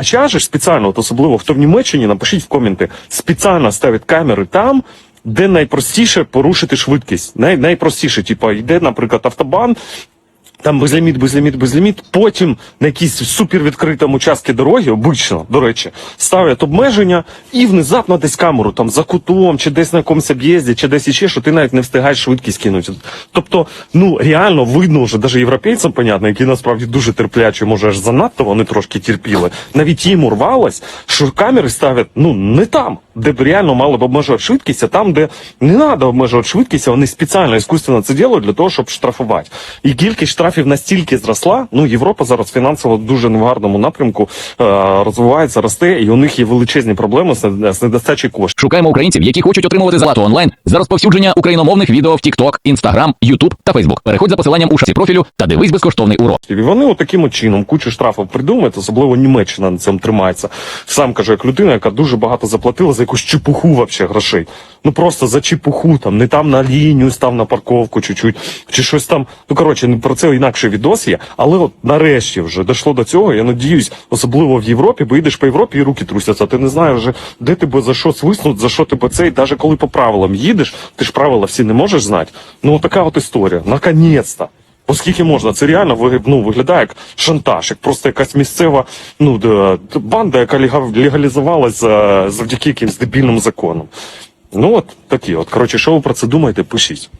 А ж спеціально, от особливо хто в Німеччині, напишіть в коменти, спеціально ставить камери там. Де найпростіше порушити швидкість. Най, найпростіше, типу, йде, наприклад, автобан, там безліміт, безліміт, безліміт. Потім на якійсь супервідкритому участку дороги, обично, до речі, ставлять обмеження і внезапно десь камеру там за кутом, чи десь на якомусь об'їзді, чи десь іще, що ти навіть не встигаєш швидкість кинути. Тобто, ну реально видно вже навіть європейцям, понятно, які насправді дуже терплячі, може аж занадто вони трошки терпіли. Навіть їм урвалось, що камери ставлять ну не там, де б реально мали б обмежувати швидкість, а там, де не треба обмежувати швидкість, а вони спеціально іскусственно це роблять для того, щоб штрафувати. І кількість штрафів настільки зросла. Ну Європа зараз фінансово дуже не в гарному напрямку е, розвивається, росте, і у них є величезні проблеми з, з недостачею коштів. Шукаємо українців, які хочуть отримувати зарплату онлайн за розповсюдження україномовних відео в TikTok, Instagram, YouTube та Facebook. Переходь за посиланням у шапці профілю та дивись безкоштовний урок. І вони от таким от чином кучу штрафів придумують, особливо Німеччина на цьому тримається. Сам кажу, як людина, яка дуже багато заплатила за якусь чепуху вообще грошей. Ну просто за чепуху, там не там на лінію став на парковку чуть-чуть, чи щось там. Ну коротше, про це інакше відос є. Але от нарешті вже дійшло до цього. Я надіюсь, особливо в Європі, бо йдеш по Європі і руки трусяться. Ти не знаєш вже, де тебе за що свиснуть, за що тебе це. І навіть коли по правилам їдеш, ти ж правила всі не можеш знати. Ну така от історія. Наконець-то. Оскільки можна, це реально ну, виглядає як шантаж, як просто якась місцева ну, банда, яка легалізувалась за- завдяки якимсь дебільним законам. Ну от такі от. Коротше, що ви про це думаєте, пишіть.